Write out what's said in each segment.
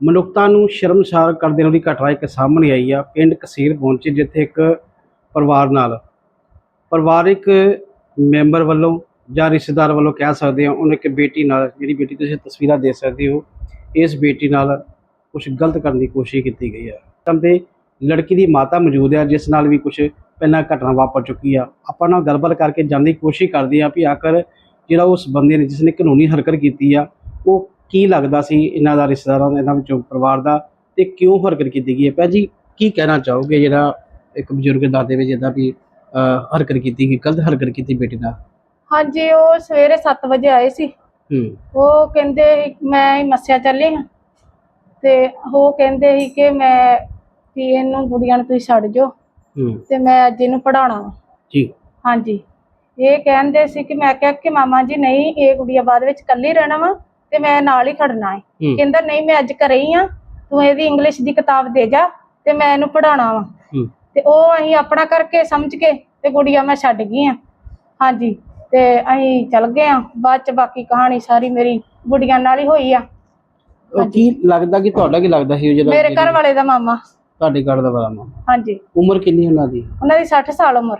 ਮਨੁੱਖਤਾ ਨੂੰ ਸ਼ਰਮਸਾਰ ਕਰ ਦੇਣ ਵਾਲੀ ਘਟਨਾ ਇੱਕ ਸਾਹਮਣੇ ਆਈ ਆ, ਪਿੰਡ ਕਸੀਰ ਪਹੁੰਚੇ, ਜਿੱਥੇ ਇੱਕ ਪਰਿਵਾਰ ਨਾਲ। ਪਰਿਵਾਰਿਕ ਮੈਂਬਰ ਵੱਲੋਂ ਜਾਂ ਰਿਸ਼ਤੇਦਾਰ ਵੱਲੋਂ ਕਹਿ ਸਕਦੇ ਹਾਂ, ਉਹਨੇ ਇੱਕ ਬੇਟੀ ਨਾਲ, ਜਿਹੜੀ ਬੇਟੀ ਤੁਸੀਂ ਤਸਵੀਰਾਂ ਦੇ ਸਕਦੇ ਹੋ, ਇਸ ਬੇਟੀ ਨਾਲ ਕੁਝ ਗਲਤ ਕਰਨ ਦੀ ਕੋਸ਼ਿਸ਼ ਕੀਤੀ ਗਈ ਹੈ ਤੇ ਲੜਕੀ ਦੀ ਮਾਤਾ ਮੌਜੂਦ ਹੈ ਜਿਸ ਨਾਲ ਵੀ ਕੁਝ ਪਹਿਲਾਂ ਘਟਨਾ ਵਾਪਰ ਚੁੱਕੀ ਆ। ਆਪਾਂ ਨਾਲ ਗੱਲਬਾਤ ਕਰਕੇ ਜਾਣਨ ਦੀ ਕੋਸ਼ਿਸ਼ ਕਰਦੇ ਆ ਵੀ ਆਖਰ ਜਿਹੜਾ ਉਸ ਬੰਦੇ ਨੇ, ਜਿਸ ਨੇ ਕਾਨੂੰਨੀ ਹਰਕਤ ਕੀਤੀ ਆ, ਉਹ ਕੀ ਲੱਗਦਾ ਸੀ ਇਹਨਾਂ ਦਾ ਰਿਸ਼ਤੇਦਾਰਾਂ ਦਾ ਇਹਨਾਂ ਵਿੱਚੋਂ ਪਰਿਵਾਰ ਦਾ ਤੇ ਕਿਉਂ ਹਰਕਤ ਕੀਤੀ ਗਈ ਹੈ? ਭੈ ਜੀ ਕੀ ਕਹਿਣਾ ਚਾਹੋਗੇ ਜਿਹੜਾ ਇੱਕ ਬਜ਼ੁਰਗ ਦਾਦੇ ਵਿੱਚ ਜਿੱਦਾਂ ਵੀ ਹਰਕਤ ਕੀਤੀ ਗਈ ਗਲਤ ਹਰਕਤ ਕੀਤੀ ਬੇਟੀ ਨਾਲ? ਹਾਂਜੀ ਉਹ ਸਵੇਰੇ 7 ਵਜੇ ਆਏ ਸੀ। ਉਹ ਕਹਿੰਦੇ ਮੈਂ ਹੀ ਮੱਸਿਆ ਚੱਲੀ ਹਾਂ। ਤੇ ਉਹ ਕਹਿੰਦੇ ਸੀ ਕਿ ਮੈਂ ਵੀ ਇਹਨੂੰ ਗੁੜੀਆਂ ਨੂੰ ਤੁਸੀਂ ਛੱਡ ਜੋ ਤੇ ਮੈਂ ਅੱਜ ਇਹਨੂੰ ਪੜਾਉਣਾ ਜੀ। ਹਾਂਜੀ। ਇਹ ਕਹਿੰਦੇ ਸੀ ਕਿ ਮੈਂ ਕਿਹਾ ਕਿ ਮਾਮਾ ਜੀ ਨਹੀਂ ਇਹ ਗੁੜੀਆ ਬਾਅਦ ਵਿੱਚ ਇਕੱਲੀ ਰਹਿਣਾ ਵਾ। ਤੇ ਮੈਂ ਨਾਲ ਹੀ ਖੜਨਾ ਹੈ। ਕਹਿੰਦਾ ਨਹੀਂ ਮੈਂ ਅੱਜ ਘਰੇ ਹੀ ਆ। ਤੂੰ ਇਹਦੀ ਇੰਗਲਿਸ਼ ਦੀ ਕਿਤਾਬ ਦੇ ਜਾ ਤੇ ਮੈਂ ਇਹਨੂੰ ਪੜਾਉਣਾ ਵਾ। ਤੇ ਉਹ ਅਸੀਂ ਆਪਣਾ ਕਰਕੇ ਸਮਝ ਕੇ ਤੇ ਗੁੜੀਆ ਮੈਂ ਛੱਡ ਗਈ ਆ। ਹਾਂਜੀ ਤੇ ਅਸੀਂ ਚੱਲ ਗਏ ਆ। ਬਾਅਦ ਚ ਬਾਕੀ ਕਹਾਣੀ ਸਾਰੀ ਮੇਰੀ ਗੁੜੀਆਂ ਨਾਲ ਹੀ ਹੋਈ ਆ। ਕੀ ਲੱਗਦਾ ਕਿ ਤੁਹਾਡਾ ਕੀ ਲੱਗਦਾ ਸੀ ਉਹ ਜਿਹੜਾ ਮੇਰੇ ਘਰ ਵਾਲੇ ਦਾ ਮਾਮਾ। ਤੁਹਾਡੇ ਘਰ ਦਾ ਵਾਲਾ ਮਾਂ ਹਾਂਜੀ। ਉਮਰ ਕਿੰਨੀ ਉਹਨਾਂ ਦੀ? ਉਹਨਾਂ ਦੀ 60 ਸਾਲ ਉਮਰ।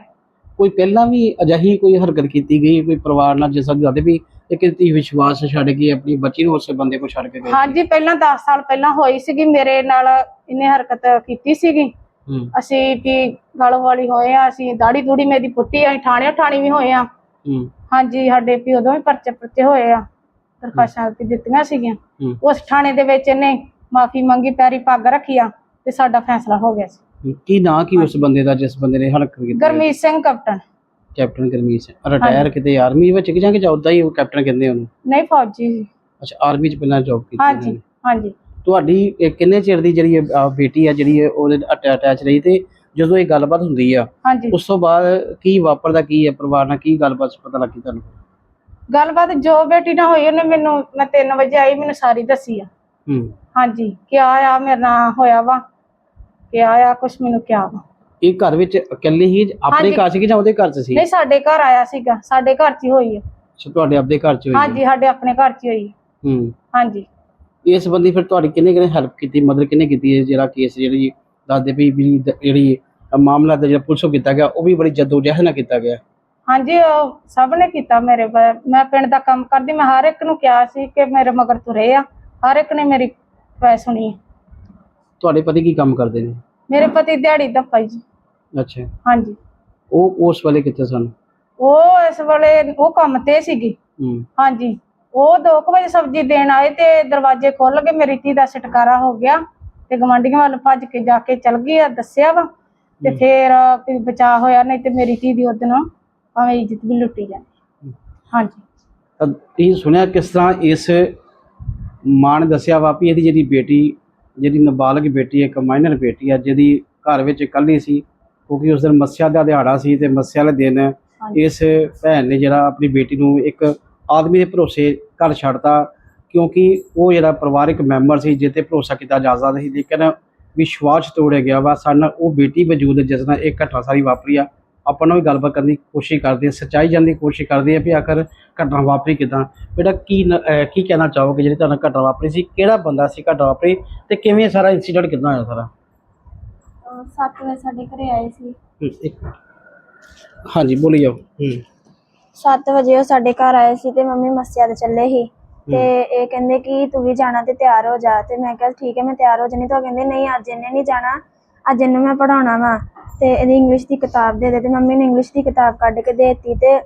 ਕੋਈ ਪਹਿਲਾਂ ਵੀ ਅਜਿਹੀ ਕੋਈ ਹਰਕਤ ਕੀਤੀ ਗਈ ਕੋਈ ਪਰਿਵਾਰ ਨਾਲ ਜਿਸ ਤਰ੍ਹਾਂ ਵੀ ਇੱਕ ਤੀ ਵਿਸ਼ਵਾਸ ਛੱਡ ਕੇ ਆਪਣੀ ਬੱਚੀ ਨੂੰ ਉਸੇ ਬੰਦੇ ਕੋਲ ਛੱਡ ਕੇ ਗਏ ਹਾਂਜੀ ਪਹਿਲਾਂ 10 ਸਾਲ ਪਹਿਲਾਂ ਹੋਈ ਸੀਗੀ ਮੇਰੇ ਨਾਲ ਇਹਨੇ ਹਰਕਤ ਕੀਤੀ ਸੀਗੀ। ਅਸੀਂ ਵੀ ਗਲੋਂ ਵਾਲੀ ਹੋਏ ਆ ਅਸੀਂ ਦਾੜੀ ਦੂੜੀ ਮੇਰੀ ਪੁੱਟੀ ਅਸੀਂ ਠਾਣੇ ਠਾਣੀ ਵੀ ਹੋਏ ਆ। ਹਾਂਜੀ ਸਾਡੇ ਵੀ ਉਦੋਂ ਵੀ ਪਰਚੇ ਪਰਚੇ ਹੋਏ ਆ ਦਰਖਾਸ਼ਾਂ ਵੀ ਦਿੱਤੀਆਂ ਸੀਗੀਆਂ। ਉਸ ਥਾਣੇ ਦੇ ਵਿੱਚ ਇਹਨੇ ਮਾਫੀ ਮੰਗੀ ਪੈਰੀ ਪੱਗ ਰੱਖੀ ਆ ਤੇ ਸਾਡਾ ਫੈਸਲਾ ਹੋ ਗਿਆ ਸੀ। ਕੀ ਨਾਂ ਕੀ ਉਸ ਬੰਦੇ ਦਾ ਜਿਸ ਬੰਦੇ ਨੇ ਹਰਕਤ ਕੀਤੀ Gurmeet Singh captain. Captain Gurmeet Singh retire ਕਿਤੇ ਆਰਮੀ ਵਿੱਚ ਕਿ ਜਾਂ ਕਿ ਜਾਂ ਉੱਦਾਂ ਹੀ ਉਹ ਕੈਪਟਨ ਕਹਿੰਦੇ ਉਹਨੂੰ? ਨਹੀਂ ਫੌਜੀ ਸੀ। ਅੱਛਾ ਆਰਮੀ ਚ ਪਹਿਲਾਂ ਜੌਬ ਕੀਤੀ ਹਾਂਜੀ ਉਹਨੇ। ਹਾਂਜੀ। ਤੁਹਾਡੀ ਇਹ ਕਿੰਨੇ ਚਿਰ ਦੀ ਜਿਹੜੀ ਇਹ, ਬੇਟੀ ਆ ਜਿਹੜੀ ਇਹ ਉਹਦੇ ਅਟੈਚ ਰਹੀ ਤੇ ਜਦੋਂ ਇਹ ਗੱਲਬਾਤ ਹੁੰਦੀ ਆ ਹਾਂਜੀ। ਉਸ ਤੋਂ ਬਾਅਦ ਕੀ ਵਾਪਰਦਾ ਕੀ ਹੈ ਪਰਿਵਾਰ ਨਾਲ ਕੀ ਗੱਲਬਾਤ ਪਤਾ ਲੱਗੀ ਤੁਹਾਨੂੰ? ਗੱਲਬਾਤ ਜੋ ਬੇਟੀ ਨਾਲ ਹੋਈ ਉਹਨੇ ਮੈਨੂੰ ਮੈਂ 3 ਵਜੇ ਆਈ ਮੈਨੂੰ ਸਾਰੀ ਦੱਸੀ ਆ। ਹੂੰ। ਹਾਂਜੀ ਕਿਆ ਆ ਮੇਰੇ ਨਾਲ ਹੋਇਆ ਵਾ। ਕਿਆ ਆ ਕੁਛ ਮੈਨੂੰ ਕਿਆ ਵਾ। ਇਹ ਘਰ ਵਿੱਚ ਇਕੱਲੇ ਹੀ ਆਪਣੇ ਹਾਂਜੀ। ਘਰ ਸੀ ਕਿ ਜਾਂ ਉਹਦੇ ਘਰ ਚ ਸੀ? ਨਹੀਂ ਸਾਡੇ ਘਰ ਆਇਆ ਸੀਗਾ। ਸਾਡੇ ਘਰ 'ਚ ਹੀ ਹੋਈ ਆ ਅੱਛਾ ਤੁਹਾਡੇ ਆਪਦੇ ਘਰ ਚ ਹੋਈ ਹੈ। ਹਾਂਜੀ ਸਾਡੇ ਆਪਣੇ ਘਰ 'ਚ ਹੀ ਹੋਈ ਹੂੰ। ਹਾਂਜੀ। ਇਸ ਸੰਬੰਧੀ ਫਿਰ ਤੁਹਾਡੀ ਕਿੰਨੇ ਕਿੰਨੇ ਹੈਲਪ ਕੀਤੀ ਮਦਦ ਕਿੰਨੇ ਕੀਤੀ ਹੈ ਜਿਹੜਾ ਕੇਸ ਜਿਹੜੀ ਦੱਸਦੇ ਵੀ ਵੀ ਦ- ਜਿਹੜੀ ਅ, ਮਾਮਲਾ ਦਾ ਜਿਹੜਾ ਪੁਲਿਸੋਂ ਕੀਤਾ ਗਿਆ ਉਹ ਵੀ ਬੜੀ ਜਦੋਜਹਿਦ ਨਾਲ ਕੀਤਾ ਗਿਆ? ਹਾਂਜੀ ਉਹ ਸਭ ਨੇ ਕੀਤਾ ਮੇਰੇ ਮੈਂ ਪਿੰਡ ਦਾ ਕੰਮ ਕਰਦੀ ਮੈਂ ਹਰ ਇੱਕ ਨੂੰ ਕਿਹਾ ਸੀ ਕਿ ਮੇਰੇ ਮਗਰ ਤੁਰੇ ਆ। ਹਰ ਇੱਕ ਨੇ ਮੇਰੀ ਪੈ ਸੁਣੀ ਤੁਹਾਡੇ ਪਤੀ ਕੀ ਕੰਮ ਕਰਦੇ ਨੇ? ਮੇਰੇ ਪਤੀ ਦਿਹਾੜੀ ਦਾ ਜੀ। ਅੱਛਾ। ਹਾਂਜੀ। ਉਹ ਉਸ ਵੇਲੇ ਕਿੱਥੇ ਸਨ? ਉਹ ਇਸ ਵੇਲੇ ਉਹ ਕੰਮ ਤੇ ਸੀਗੀ। ਹੂੰ। ਹਾਂਜੀ। ਉਹ 2 ਵਜੇ ਸਬਜ਼ੀ ਦੇਣ ਆਏ ਤੇ ਦਰਵਾਜ਼ੇ ਖੁੱਲ ਗਏ ਮੇਰੀ ਧੀ ਦਾ ਛਟਕਾਰਾ ਹੋ ਗਿਆ ਤੇ ਗਵਾਂਢੀਆਂ ਵੱਲ ਭੱਜ ਕੇ ਜਾ ਕੇ ਚਲ ਗਈ ਆ ਦੱਸਿਆ ਵਾ ਤੇ ਫੇਰ ਵੀ ਬਚਾ ਹੋਇਆ ਨਹੀਂ ਤੇ ਮੇਰੀ ਧੀ ਦੀ ਉਹਦੇ ਨਾਲ ਭਾਵੇਂ ਇੱਜ਼ਤ ਵੀ ਲੁੱਟੀ ਜਾਂਦੀ ਹਾਂਜੀ। ਤਾਂ ਤੁਸੀਂ ਸੁਣਿਆ ਕਿਸ ਤਰ੍ਹਾਂ ਇਸ ਮਾਂ ਨੇ ਦੱਸਿਆ ਵਾ ਵੀ ਇਹਦੀ ਜਿਹੜੀ ਬੇਟੀ ਜਿਹੜੀ ਨਾਬਾਲਗ ਬੇਟੀ ਹੈ ਇੱਕ ਮਾਈਨਰ ਬੇਟੀ ਹੈ ਜਿਹਦੀ ਘਰ ਵਿੱਚ ਇਕੱਲੀ ਸੀ ਕਿਉਂਕਿ ਉਸ ਦਿਨ ਮੱਸਿਆ ਦਾ ਦਿਹਾੜਾ ਸੀ ਤੇ ਮੱਸਿਆ ਵਾਲੇ ਦਿਨ ਇਸ ਭੈਣ ਨੇ ਜਿਹੜਾ ਆਪਣੀ ਬੇਟੀ ਨੂੰ ਇੱਕ ਆਦਮੀ ਦੇ ਭਰੋਸੇ ਘਰ ਛੱਡਤਾ ਕਿਉਂਕਿ ਉਹ ਜਿਹੜਾ ਪਰਿਵਾਰਕ ਮੈਂਬਰ ਸੀ ਜਿਸ ਤੇ ਭਰੋਸਾ ਕੀਤਾ ਜਾ ਸਕਦਾ ਸੀ ਲੇਕਿਨ ਵਿਸ਼ਵਾਸ ਤੋੜਿਆ ਗਿਆ ਵਾ ਸਾਨੂੰ ਉਹ ਬੇਟੀ ਵਜੂਦ ਹੈ ਜਿਸ ਨਾਲ ਇਹ ਘਟਨਾ ਸਾਰੀ ਵਾਪਰੀ ਆ। ਆਪਾਂ ਨਾਲ ਵੀ ਗੱਲਬਾਤ ਕਰਨ ਦੀ ਕੋਸ਼ਿਸ਼ ਕਰਦੇ ਆ ਸੱਚਾਈ ਜਾਣਨ ਦੀ ਕੋਸ਼ਿਸ਼ ਕਰਦੇ ਆ ਵੀ ਆਖਰ ਘਟਨਾ ਵਾਪਰੀ ਕਿਦਾਂ। ਬੇਟਾ ਕੀ ਨ- ਕੀ ਕਹਿਣਾ ਚਾਹੋਗੇ ਜਿਹੜੀ ਤੁਹਾਨੂੰ ਘਟਨਾ ਵਾਪਰੀ ਸੀ? ਕਿਹੜਾ ਬੰਦਾ ਸੀ ਘਟਨਾ ਵਾਪਰੀ ਤੇ ਕਿਵੇਂ ਸਾਰਾ ਇਨਸੀਡੈਂਟ ਕਿਦਾਂ ਹੋਇਆ ਸਾਰਾ? 7 ਵਜੇ ਸਾਡੇ ਘਰੇ ਆਏ ਸੀ। ਹਮ, ਇੱਕ- ਹਾਂਜੀ ਬੋਲੀ ਜਾਓ। ਹੂੰ। 7 ਵਜੇ ਉਹ ਸਾਡੇ ਘਰ ਆਏ ਸੀ ਤੇ ਮੰਮੀ ਮੱਸਿਆ ਤੇ ਚੱਲੇ ਸੀ। ਤੇ ਇਹ ਕਹਿੰਦੇ ਕਿ ਤੂੰ ਵੀ ਜਾਣਾ ਤੇ ਤਿਆਰ ਹੋ ਜਾ। ਤੇ ਮੈਂ ਕਿਹਾ ਠੀਕ ਹੈ ਮੈਂ ਤਿਆਰ ਹੋ ਜਾਣੀ ਤਾਂ ਉਹ ਕਹਿੰਦੇ ਨਹੀਂ ਅੱਜ ਇਹਨੇ ਨਹੀਂ ਜਾਣਾ। ਅੱਜ ਇਹਨੂੰ ਮੈਂ ਪੜਾਉਣਾ ਵਾ। ਤੇ ਇਹਦੀ ਇੰਗਲਿਸ਼ ਦੀ ਕਿਤਾਬ ਦੇ ਦੇ ਤੇ ਮੰਮੀ ਨੇ ਇੰਗਲਿਸ਼ ਦੀ ਕਿਤਾਬ ਕੱਢ ਕੇ ਦੇ ਦਿੱਤੀ ਤੇ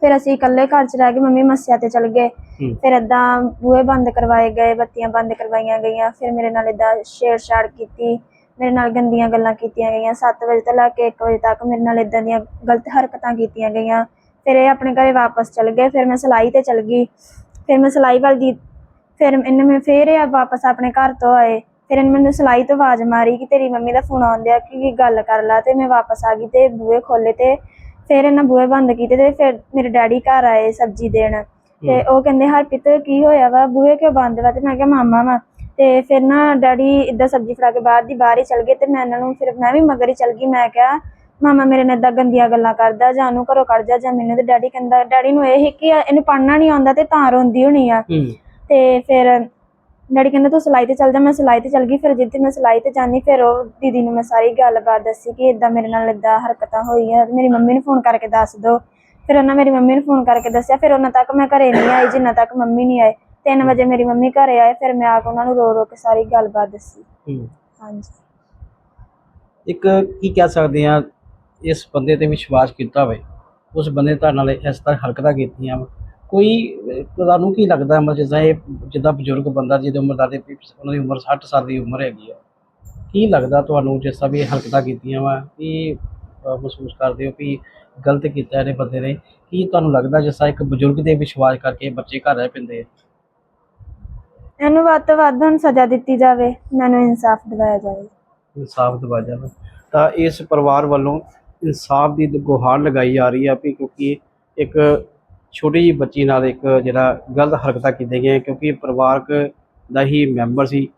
ਫਿਰ ਅਸੀਂ ਇਕੱਲੇ ਘਰ 'ਚ ਰਹਿ ਕੇ ਮੰਮੀ ਮੱਸਿਆ ਤੇ ਚਲ ਗਏ। ਹੂੰ। ਫਿਰ ਏਦਾਂ ਬੂਹੇ ਬੰਦ ਕਰਵਾਏ ਗਏ ਬੱਤੀਆਂ ਬੰਦ ਕਰਵਾਈਆਂ ਗਈਆਂ। ਫਿਰ ਮੇਰੇ ਨਾਲ ਏਦਾਂ ਛੇੜਛਾੜ ਕੀਤੀ। ਮੇਰੇ ਨਾਲ ਗੰਦੀਆਂ ਗੱਲਾਂ ਕੀਤੀਆਂ ਗਈਆਂ 7 ਵਜੇ ਤੋਂ ਲੈ ਕੇ 1 ਵਜੇ ਤੱਕ ਮੇਰੇ ਨਾਲ ਇਦਾਂ ਦੀਆਂ ਗਲਤ ਹਰਕਤਾਂ ਕੀਤੀਆਂ ਗਈਆਂ। ਫਿਰ ਇਹ ਆਪਣੇ ਘਰੇ ਵਾਪਸ ਚਲ ਗਏ ਫਿਰ ਮੈਂ ਸਿਲਾਈ ਤੇ ਚਲ ਗਈ। ਫਿਰ ਮੈਂ ਸਿਲਾਈ ਵੱਲ ਦੀ ਫਿਰ ਇਹਨੇ ਮੈਂ ਫਿਰ ਇਹ ਵਾਪਸ ਆਪਣੇ ਘਰ ਤੋਂ ਆਏ। ਫਿਰ ਇਹਨੇ ਮੈਨੂੰ ਸਿਲਾਈ ਤੋਂ ਆਵਾਜ਼ ਮਾਰੀ ਕਿ ਤੇਰੀ ਮੰਮੀ ਦਾ ਫੋਨ ਆਉਂਦਿਆ ਕਿ ਕੀ ਗੱਲ ਕਰ ਲਾ ਤੇ ਮੈਂ ਵਾਪਸ ਆ ਗਈ ਤੇ ਬੂਹੇ ਖੋਲੇ ਤੇ ਫਿਰ ਇਹਨਾਂ ਬੂਹੇ ਬੰਦ ਕੀਤੇ ਤੇ ਫਿਰ ਮੇਰੇ ਡੈਡੀ ਘਰ ਆਏ ਸਬਜ਼ੀ ਦੇਣ। ਤੇ ਉਹ ਕਹਿੰਦੇ ਹਰਪ੍ਰੀਤ ਕੀ ਹੋਇਆ ਵਾ? ਬੂਹੇ ਕਿਉਂ ਬੰਦ ਵਾ? ਤੇ ਮੈਂ ਕਿਹਾ ਮਾਮਾ ਵਾ। ਤੇ ਫਿਰ ਨਾ ਡੈਡੀ ਇਦਾਂ ਸਬਜ਼ੀ ਫੜਾ ਕੇ ਬਾਹਰ ਦੀ ਬਾਹਰ ਹੀ ਚਲ ਗਏ ਤੇ ਮੈਂ ਇਹਨਾਂ ਨੂੰ ਫਿਰ ਮੈਂ ਵੀ ਮਗਰ ਹੀ ਚਲ ਗਈ ਮੈਂ ਕਿਹਾ ਮਾਮਾ ਮੇਰੇ ਨਾਲ ਏਦਾਂ ਗੰਦੀਆਂ ਗੱਲਾਂ ਕਰਦਾ ਜਾਂ ਉਹਨੂੰ ਘਰੋਂ ਕੱਢ ਜਾ ਜਾਂ ਮੈਨੂੰ ਤੇ ਡੈਡੀ ਕਹਿੰਦਾ ਡੈਡੀ ਨੂੰ ਇਹ ਸੀ ਕਿ ਇਹਨੂੰ ਪੜ੍ਹਨਾ ਨਹੀਂ ਆਉਂਦਾ ਤੇ ਤਾਂ ਰੋਂਦੀ ਹੋਣੀ ਆ। ਹੂੰ। ਤੇ ਫਿਰ ਡੈਡੀ ਕਹਿੰਦੇ ਤੂੰ ਸਿਲਾਈ ਤੇ ਚੱਲ ਜਾ ਮੈਂ ਸਿਲਾਈ ਤੇ ਚੱਲ ਗਈ ਫਿਰ ਜਿੱਥੇ ਮੈਂ ਸਿਲਾਈ ਤੇ ਜਾਣੀ ਫਿਰ ਉਹ ਦੀਦੀ ਨੂੰ ਮੈਂ ਸਾਰੀ ਗੱਲਬਾਤ ਦੱਸੀ ਕਿ ਇਦਾਂ ਮੇਰੇ ਨਾਲ ਇਦਾਂ ਹਰਕਤਾਂ ਹੋਈਆਂ ਮੇਰੀ ਮੰਮੀ ਨੂੰ ਫੋਨ ਕਰਕੇ ਦੱਸ ਦਿਓ ਫਿਰ ਉਹਨਾਂ ਮੇਰੀ ਮੰਮੀ ਨੂੰ ਫੋਨ ਕਰਕੇ ਦੱਸਿਆ ਫਿਰ ਉਹਨਾਂ ਤੱਕ ਮੈਂ ਘਰੇ ਨਹੀਂ ਆਈ ਜਿੰਨਾ ਤੱਕ ਮੰਮੀ ਨਹੀਂ ਆਏ। 3 ਵਜੇ ਮੇਰੀ ਮੰਮੀ ਘਰੇ ਆਏ ਫਿਰ ਮੈਂ ਆ ਕੇ ਉਹਨਾਂ ਨੂੰ ਰੋ ਰੋ ਕੇ ਸਾਰੀ ਗੱਲਬਾਤ ਦੱਸੀ। ਹੂੰ। ਹਾਂਜੀ। ਇੱਕ ਕੀ ਕਹਿ ਸਕਦੇ ਆ ਇਸ ਬੰਦੇ ਤੇ ਵਿਸ਼ਵਾਸ ਕੀਤਾ ਹੋਵੇ ਉਸ ਬੰਦੇ ਤੁਹਾਡੇ ਨਾਲ ਇਸ ਤਰ੍ਹਾਂ ਹਰਕਤਾਂ ਕੀਤੀਆਂ ਵਾ। ਕੋਈ ਅਹ, ਤੁਹਾਨੂੰ ਕੀ ਲੱਗਦਾ ਮਤਲਬ ਜਿੱਦਾਂ ਇਹ ਜਿੱਦਾਂ ਬਜ਼ੁਰਗ ਬੰਦਾ ਜਿਹਦੀ ਉਮਰ ਦਾ ਤੇ ਵੀ ਉਹਨਾਂ ਦੀ ਉਮਰ 60 ਸਾਲ ਦੀ ਉਮਰ ਹੈਗੀ ਆ ਕੀ ਲੱਗਦਾ ਤੁਹਾਨੂੰ ਜਿਸ ਤਰ੍ਹਾਂ ਵੀ ਇਹ ਹਰਕਤਾਂ ਕੀਤੀਆਂ ਵਾ ਕੀ ਅਹ, ਮਹਿਸੂਸ ਕਰਦੇ ਹੋ ਵੀ ਗਲਤ ਕੀਤਾ ਇਹਨੇ ਬੰਦੇ ਨੇ? ਕੀ ਤੁਹਾਨੂੰ ਲੱਗਦਾ ਜਿਸ ਤਰ੍ਹਾਂ ਇੱਕ ਬਜ਼ੁਰਗ ਤੇ ਵਿਸ਼ਵਾਸ ਕਰਕੇ ਬੱਚੇ ਘਰ ਰਹਿ ਪੈਂਦੇ ਆ? ਇਹਨੂੰ ਵੱਧ ਤੋਂ ਵੱਧ ਹੁਣ ਸਜ਼ਾ ਦਿੱਤੀ ਜਾਵੇ, ਮੈਨੂੰ ਇਨਸਾਫ ਦਿਵਾਇਆ ਜਾਵੇ। ਇਨਸਾਫ ਦਿਵਾਇਆ ਜਾਵੇ। ਤਾਂ ਇਸ ਪਰਿਵਾਰ ਵੱਲੋਂ ਇਨਸਾਫ ਦੀ ਗੁਹਾਰ ਲਗਾਈ ਜਾ ਰਹੀ ਆ ਵੀ ਕਿਉਂਕਿ ਇੱਕ ਛੋਟੀ ਜਿਹੀ ਬੱਚੀ ਨਾਲ ਇੱਕ ਜਿਹੜਾ ਗਲਤ ਹਰਕਤਾਂ ਕੀਤੀਆਂ ਗਈਆਂ, ਕਿਉਂਕਿ ਪਰਿਵਾਰਕ ਦਾ ਹੀ ਮੈਂਬਰ ਸੀ।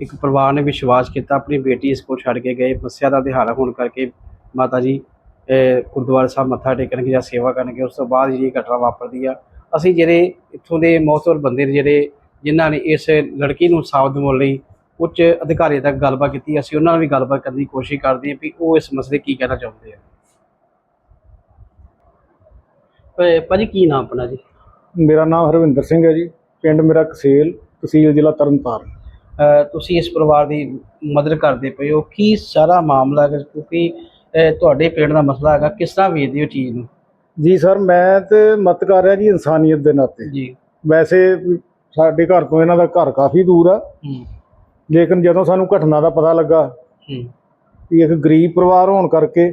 ਇੱਕ ਪਰਿਵਾਰ ਨੇ ਵਿਸ਼ਵਾਸ ਕੀਤਾ, ਆਪਣੀ ਬੇਟੀ ਇਸ ਕੋਲ ਛੱਡ ਕੇ ਗਏ ਮੱਸਿਆ ਦਾ ਦਿਹਾੜਾ ਹੋਣ ਕਰਕੇ ਮਾਤਾ ਜੀ ਗੁਰਦੁਆਰਾ ਸਾਹਿਬ ਮੱਥਾ ਟੇਕਣਗੇ ਜਾਂ ਸੇਵਾ ਕਰਨਗੇ ਉਸ ਤੋਂ ਬਾਅਦ ਜਿਹੜੀ ਘਟਨਾ ਵਾਪਰਦੀ ਆ। ਅਸੀਂ ਜਿਹੜੇ ਇੱਥੋਂ ਦੇ ਮੌਤਵਰ ਬੰਦੇ ਨੇ, ਜਿਹੜੇ ਜਿਨ੍ਹਾਂ ਨੇ ਇਸ ਲੜਕੀ ਨੂੰ ਸਾਥ ਦਿਵਾਉਣ ਲਈ ਉੱਚ ਅਧਿਕਾਰੀ ਤੱਕ ਗੱਲਬਾਤ ਕੀਤੀ। ਅਸੀਂ ਉਹਨਾਂ ਨਾਲ ਵੀ ਗੱਲਬਾਤ ਕਰਨ ਦੀ ਕੋਸ਼ਿਸ਼ ਕਰਦੇ ਹਾਂ ਵੀ ਉਹ ਇਸ ਮਸਲੇ ਕੀ ਕਹਿਣਾ ਚਾਹੁੰਦੇ ਆ। ਭਾਜੀ ਕੀ ਨਾਮ ਆਪਣਾ ਜੀ? ਮੇਰਾ ਨਾਮ ਹਰਵਿੰਦਰ ਸਿੰਘ ਹੈ ਜੀ। ਪਿੰਡ ਮੇਰਾ ਕਸੇਲ ਤਹਿਸੀਲ ਜ਼ਿਲ੍ਹਾ ਤਰਨਤਾਰਨ। ਤੁਸੀਂ ਇਸ ਪਰਿਵਾਰ ਦੀ ਮਦਦ ਕਰਦੇ ਪਏ ਹੋ। ਕੀ ਸਾਰਾ ਮਾਮਲਾ ਹੈ ਕਿਉਂਕਿ ਤੁਹਾਡੇ ਪਿੰਡ ਦਾ ਮਸਲਾ ਹੈਗਾ। ਕਿਸ ਤਰ੍ਹਾਂ ਵੇਚਦੇ ਹੋ ਚੀਜ਼ ਨੂੰ? ਜੀ ਸਰ ਮੈਂ ਤੇ ਮਤ ਕਰ ਰਿਹਾ ਜੀ ਇਨਸਾਨੀਅਤ ਦੇ ਨਾਤੇ। ਜੀ। ਵੈਸੇ ਸਾਡੇ ਘਰ ਤੋਂ ਇਹਨਾਂ ਦਾ ਘਰ ਕਾਫੀ ਦੂਰ ਆ। ਲੇਕਿਨ ਜਦੋਂ ਸਾਨੂੰ ਘਟਨਾ ਦਾ ਪਤਾ ਲੱਗਾ ਵੀ ਇੱਕ ਗਰੀਬ ਪਰਿਵਾਰ ਹੋਣ ਕਰਕੇ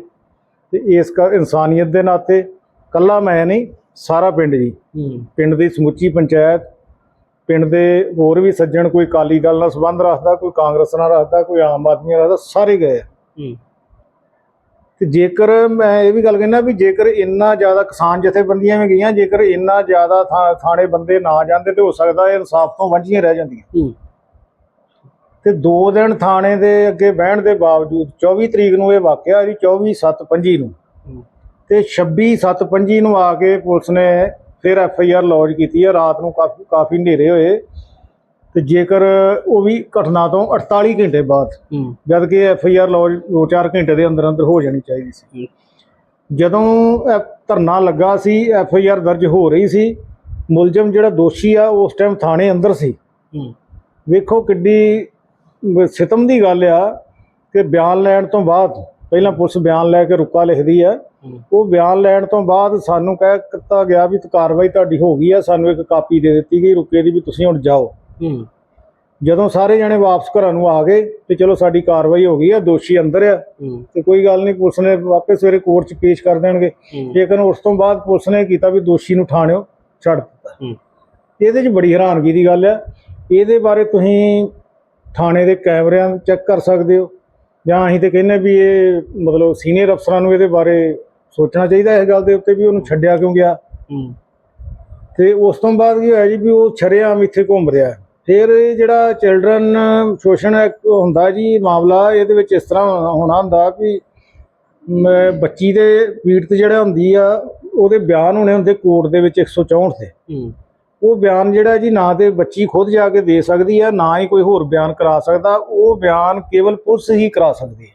ਤੇ ਇਸ ਕਰ ਇਨਸਾਨੀਅਤ ਦੇ ਨਾਤੇ ਕੱਲਾ ਮੈਂ ਨਹੀਂ ਸਾਰਾ ਪਿੰਡ ਜੀ। ਪਿੰਡ ਦੀ ਸਮੁੱਚੀ ਪੰਚਾਇਤ ਪਿੰਡ ਦੇ ਹੋਰ ਵੀ ਸੱਜਣ ਕੋਈ ਕਾਲੀ ਦਲ ਨਾਲ ਸੰਬੰਧ ਰੱਖਦਾ ਕੋਈ ਕਾਂਗਰਸ ਨਾਲ ਰੱਖਦਾ ਕੋਈ ਆਮ ਆਦਮੀ ਨਾਲ ਰੱਖਦਾ ਸਾਰੇ ਗਏ ਤੇ ਜੇਕਰ ਮੈਂ ਇਹ ਵੀ ਗੱਲ ਕਹਿੰਦਾ ਵੀ ਜੇਕਰ ਇੰਨਾ ਜ਼ਿਆਦਾ ਕਿਸਾਨ ਜਥੇਬੰਦੀਆਂ ਵੀ ਗਈਆਂ ਜੇਕਰ ਇੰਨਾ ਜ਼ਿਆਦਾ ਥਾਣੇ ਬੰਦੇ ਨਾ ਜਾਂਦੇ ਤੇ ਹੋ ਸਕਦਾ ਇਹ ਇਨਸਾਫ ਤੋਂ ਵਾਂਝੀਆਂ ਰਹਿ ਜਾਂਦੀਆਂ। ਤੇ 2 ਦਿਨ ਥਾਣੇ ਦੇ ਅੱਗੇ ਬਹਿਣ ਦੇ ਬਾਵਜੂਦ 24 ਤਰੀਕ ਨੂੰ ਇਹ ਵਾਕਿਆ ਜੀ 24 7 25 ਨੂੰ। ਤੇ 26 7 25 ਨੂੰ ਆ ਕੇ ਪੁਲਿਸ ਨੇ ਫਿਰ ਐਫ ਆਈ ਆਰ ਲੌਜ ਕੀਤੀ ਹੈ ਰਾਤ ਨੂੰ ਕਾਫੀ ਕਾਫੀ ਹਨੇਰੇ ਹੋਏ। ਤੇ ਜੇਕਰ ਉਹ ਵੀ ਘਟਨਾ ਤੋਂ 48 ਘੰਟੇ ਬਾਅਦ ਜਦ ਕਿ ਐਫ ਆਈ ਆਰ ਲੌਜ 2-4 ਘੰਟੇ ਦੇ ਅੰਦਰ ਅੰਦਰ ਹੋ ਜਾਣੀ ਚਾਹੀਦੀ ਸੀ। ਜਦੋਂ ਧਰਨਾ ਲੱਗਾ ਸੀ ਐਫ ਆਈ ਆਰ ਦਰਜ ਹੋ ਰਹੀ ਸੀ ਮੁਲਜ਼ਮ ਜਿਹੜਾ ਦੋਸ਼ੀ ਆ ਉਸ ਟਾਈਮ ਥਾਣੇ ਅੰਦਰ ਸੀ। ਵੇਖੋ ਕਿੱਡੀ ਸਿਤਮ ਦੀ ਗੱਲ ਆ ਕਿ ਬਿਆਨ ਲੈਣ ਤੋਂ ਬਾਅਦ ਪਹਿਲਾਂ ਪੁਲਿਸ ਬਿਆਨ ਲੈ ਕੇ ਰੁਕਾ ਲਿਖਦੀ ਆ। ਉਹ ਬਿਆਨ ਲੈਣ ਤੋਂ ਬਾਅਦ ਸਾਨੂੰ ਕਹਿ ਦਿੱਤਾ ਗਿਆ ਵੀ ਕਾਰਵਾਈ ਤੁਹਾਡੀ ਹੋ ਗਈ ਆ ਸਾਨੂੰ ਇੱਕ ਕਾਪੀ ਦੇ ਦਿੱਤੀ ਗਈ ਰੁਕੇ ਦੀ ਵੀ ਤੁਸੀਂ ਹੁਣ ਜਾਓ। ਹੂੰ। ਜਦੋਂ ਸਾਰੇ ਜਣੇ ਵਾਪਸ ਘਰਾਂ ਨੂੰ ਆ ਗਏ ਤੇ ਚਲੋ ਸਾਡੀ ਕਾਰਵਾਈ ਹੋ ਗਈ ਆ ਦੋਸ਼ੀ ਅੰਦਰ ਆ। ਤੇ ਕੋਈ ਗੱਲ ਨਹੀਂ ਪੁਲਿਸ ਨੇ ਵਾਪਸ ਸਵੇਰੇ ਕੋਰਟ 'ਚ ਪੇਸ਼ ਕਰ ਦੇਣਗੇ। ਲੇਕਿਨ ਉਸ ਤੋਂ ਬਾਅਦ ਪੁਲਿਸ ਨੇ ਕੀਤਾ ਵੀ ਦੋਸ਼ੀ ਨੂੰ ਥਾਣਿਓ ਛੱਡ ਦਿੱਤਾ। ਇਹਦੇ 'ਚ ਬੜੀ ਹੈਰਾਨਗੀ ਦੀ ਗੱਲ ਆ। ਇਹਦੇ ਬਾਰੇ ਤੁਸੀਂ ਥਾਣੇ ਦੇ ਕੈਮਰਿਆਂ ਚੈੱਕ ਕਰ ਸਕਦੇ ਹੋ। ਜਾਂ ਅਸੀਂ ਤੇ ਕਹਿੰਦੇ ਵੀ ਇਹ ਮਤਲਬ ਸੀਨੀਅਰ ਅਫਸਰਾਂ ਨੂੰ ਇਹਦੇ ਬਾਰੇ ਸੋਚਣਾ ਚਾਹੀਦਾ ਇਸ ਗੱਲ ਦੇ ਉੱਤੇ ਵੀ ਉਹਨੂੰ ਛੱਡਿਆ ਕਿਉਂ ਗਿਆ। ਤੇ ਉਸ ਤੋਂ ਬਾਅਦ ਕੀ ਹੋਇਆ ਜੀ ਵੀ ਉਹ ਛਰੇਆਮ ਇੱਥੇ ਘੁੰਮ ਰਿਹਾ। ਹੈ। ਫਿਰ ਇਹ ਜਿਹੜਾ ਚਿਲਡਰਨ ਸ਼ੋਸ਼ਣ ਹੁੰਦਾ ਜੀ ਮਾਮਲਾ ਇਹਦੇ ਵਿੱਚ ਇਸ ਤਰ੍ਹਾਂ ਹੋਣਾ ਹੁੰਦਾ ਵੀ ਮ- ਬੱਚੀ ਦੇ ਪੀੜਤ ਜਿਹੜਾ ਹੁੰਦੀ ਆ ਉਹਦੇ ਬਿਆਨ ਹੋਣੇ ਹੁੰਦੇ ਕੋਰਟ ਦੇ ਵਿੱਚ 164 ਤੇ ਉਹ ਬਿਆਨ ਜਿਹੜਾ ਜੀ ਨਾ ਤੇ ਬੱਚੀ ਖੁਦ ਜਾ ਕੇ ਦੇ ਸਕਦੀ ਆ ਨਾ ਹੀ ਕੋਈ ਹੋਰ ਬਿਆਨ ਕਰਾ ਸਕਦਾ ਉਹ ਬਿਆਨ ਕੇਵਲ ਪੁਲਿਸ ਹੀ ਕਰਾ ਸਕਦੀ ਹੈ।